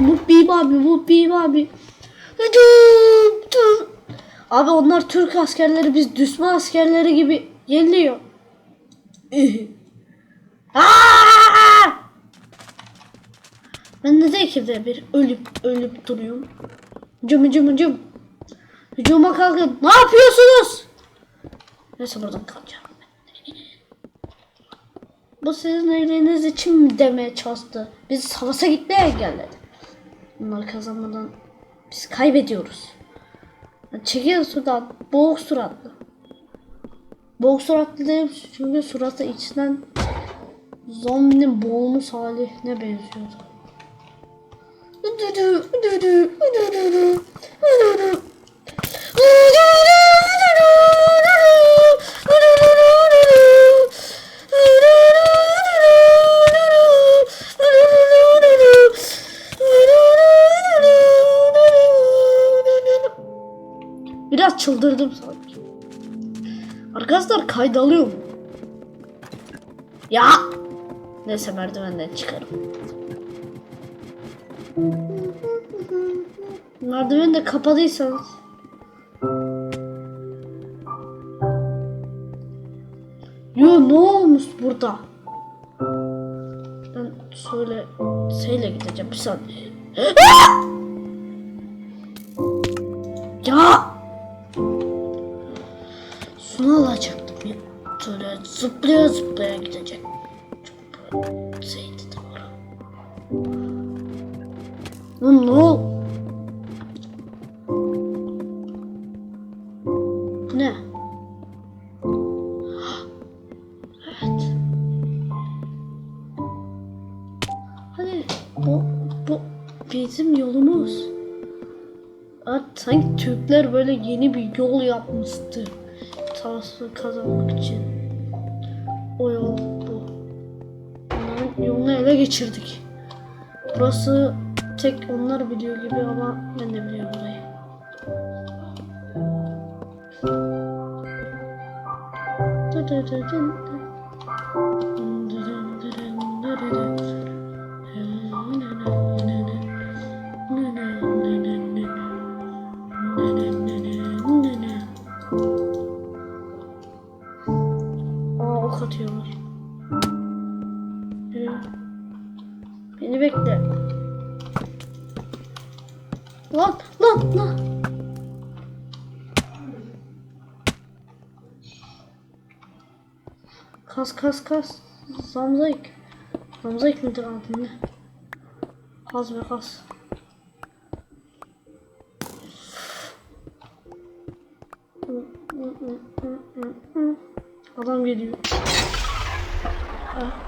Mubbim abi, Mubbim abi. Abi onlar Türk askerleri, biz düşman askerleri gibi yeniliyor. Aa! Ben neden ikide bir ölüp ölüp duruyorum? Hücum hücum hücum. Hücuma kalkın. Ne yapıyorsunuz? Neyse buradan kalacağım. Bu sizin iyiliğiniz için mi demeye çalıştı? Biz savaşa gitmeye engelledi. Bunlar kazanmadan biz kaybediyoruz. Çekil sudan. Boğuk suratlı. Boğuk suratlı dedim çünkü suratı içinden zombinin boğulmuş haline benziyordu. Biraz çıldırdım sanki. Arkadaşlar kayda alıyor mu? Ya! Neyse merdivenden çıkarım. Merdiveni de kapadıysanız. Yo ne olmuş burada? Ben şöyle şeyle gideceğim bir saniye. ya! Şunu alacaktım ya. Şöyle zıplaya zıplaya gidecek. Çok böyle şeydi. Lan ne ol? Ne? Evet. Hadi bu bu bizim yolumuz. Evet, sanki Türkler böyle yeni bir yol yapmıştı. Savaşı kazanmak için. O yol bu. Onların yolunu ele geçirdik. Burası tek onlar biliyor gibi ama ben de biliyorum burayı. Aa Beni bekle. Lan lan lan. Kas kas kas. Zamzayık. Zamzayık mıdır adı ne? Kaz ve kas. Adam geliyor. Ah.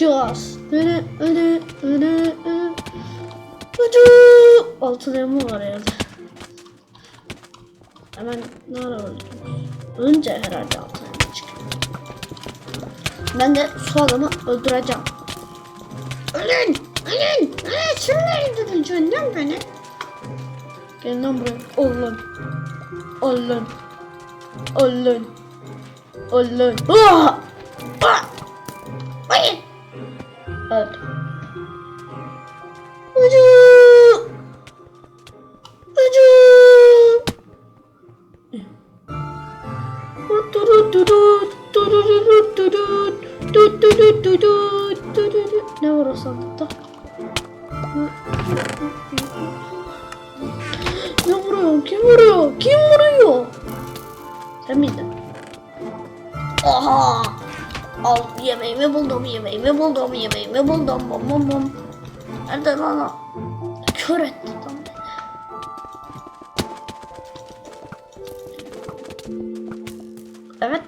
yapacağız. Öyle öyle öyle. Ucu. Altın var evde. Hemen ne ara? Önce herhalde altın çıkıyor. Ben de şu adamı öldüreceğim. Ölün! Ölün! Ölün! Şimdi öldüreceksin mi beni? Gel lan buraya. Oğlum. Oğlum. Oğlum. Oğlum. Ah! Ah! Hayır. 아, 우주! 우주! 뚜루뚜루, 뚜루루루, 뚜루, 뚜뚜루, 뚜루, 뚜루루. 내버려 썼다. 내버려, 기버려. Al yemeğimi buldum, yemeğimi buldum, yemeğimi buldum. Bom bom bom. Nerede lan o? Kör etti tam. Evet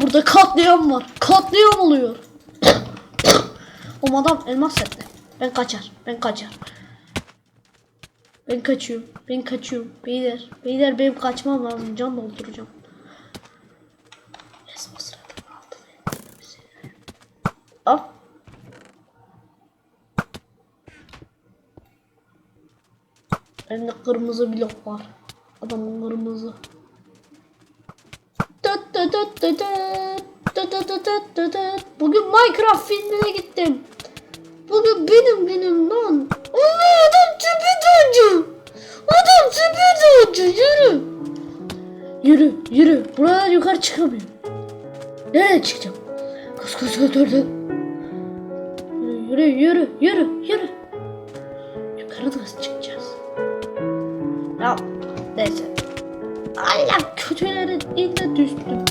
Burada? Katliam var. Katliam oluyor. o adam elmas setli. Ben kaçar. Ben kaçar. Ben kaçıyorum. Ben kaçıyorum. Beyler. Beyler benim kaçmam lazım. Can dolduracağım. Yes, o sırada aldı. Al. Bende kırmızı blok var. Adamın kırmızı. Bugün Minecraft filmine gittim. Bugün benim günüm lan. Allah adam tepe dağcı. Adam tepe dağcı yürü. Yürü yürü. Buradan yukarı çıkamıyorum. Nereye çıkacağım? Kız kız kız dur dur. Yürü yürü yürü yürü. Allah kötülerin eline düştüm.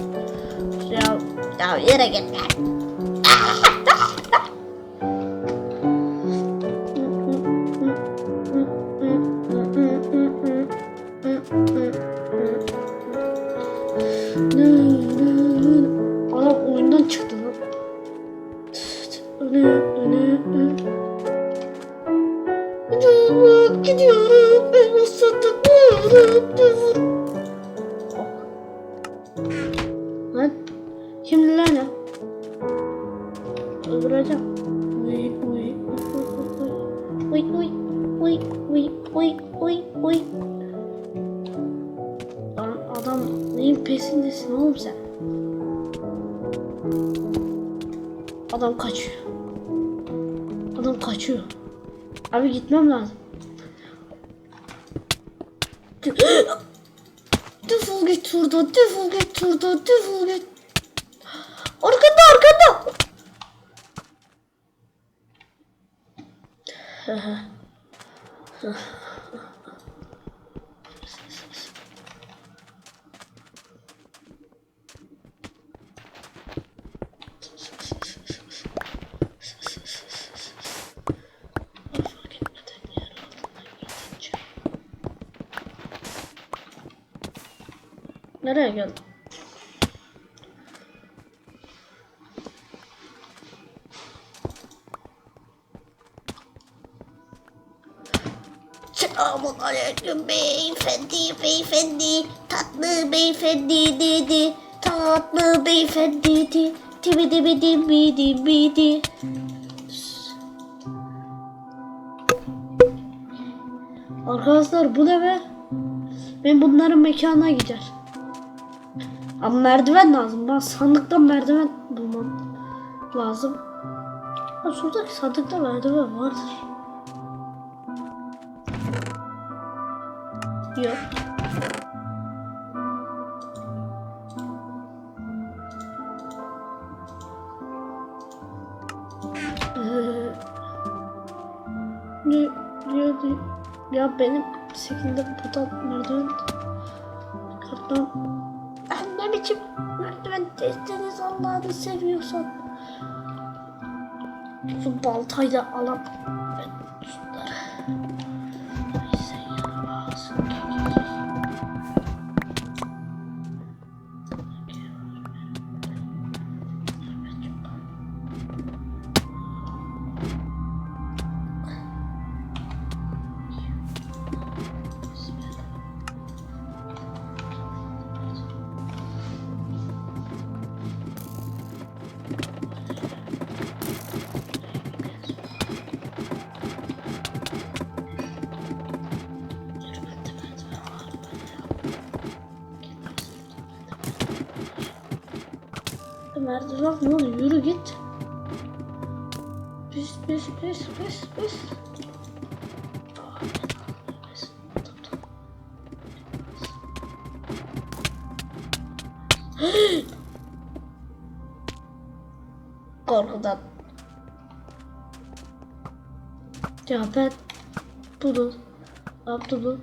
Ya, ya yere git lan. Adam oyundan çıktı lan. Gidiyorum, gidiyorum. Ben o satıklarım. Uy uy uy. Lan adam neyin peşindesin oğlum sen? Adam kaçıyor. Adam kaçıyor. Abi gitmem lazım. Defol git şuradan, defol git şuradan, defol git. Arkanda, arkanda. Nereye geldim? Selamun aleyküm beyefendi, beyefendi, tatlı beyefendi dedi, tatlı beyefendi dedi, dibi dibi dibi dibi di. Arkadaşlar bu ne be? Ben bunların mekanına gider. Ama merdiven lazım. Ben sandıktan merdiven bulmam lazım. Ha, şuradaki sandıkta merdiven vardır. diyor. diyor, diyor. Ya benim şekilde buradan merdiven karttan ne biçim merdiven testiniz Allah'ını seviyorsan şu baltayla alıp Merdiven ne oluyor? Yürü git. Pis pis pis pis pis. Korkudan. Ya ben bunu Abdullah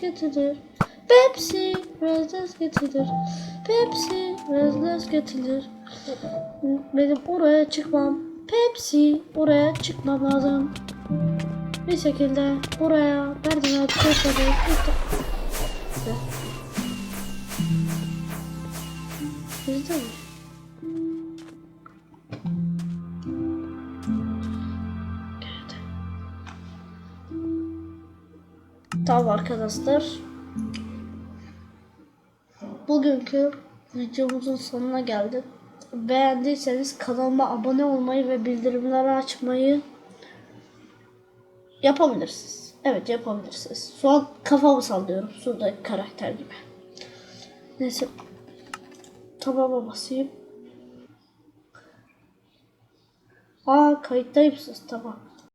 getirir. Pepsi lezzet getirir. Pepsi lezzet getirir. Benim oraya çıkmam. Pepsi oraya çıkmam lazım. Bir şekilde oraya merdiven çıkmadım. Bizde mi? Tamam arkadaşlar. Bugünkü videomuzun sonuna geldik. Beğendiyseniz kanalıma abone olmayı ve bildirimleri açmayı yapabilirsiniz. Evet yapabilirsiniz. Şu an kafamı sallıyorum. Şuradaki karakter gibi. Neyse. Tamama basayım. Aa kayıttaymışsınız tamam.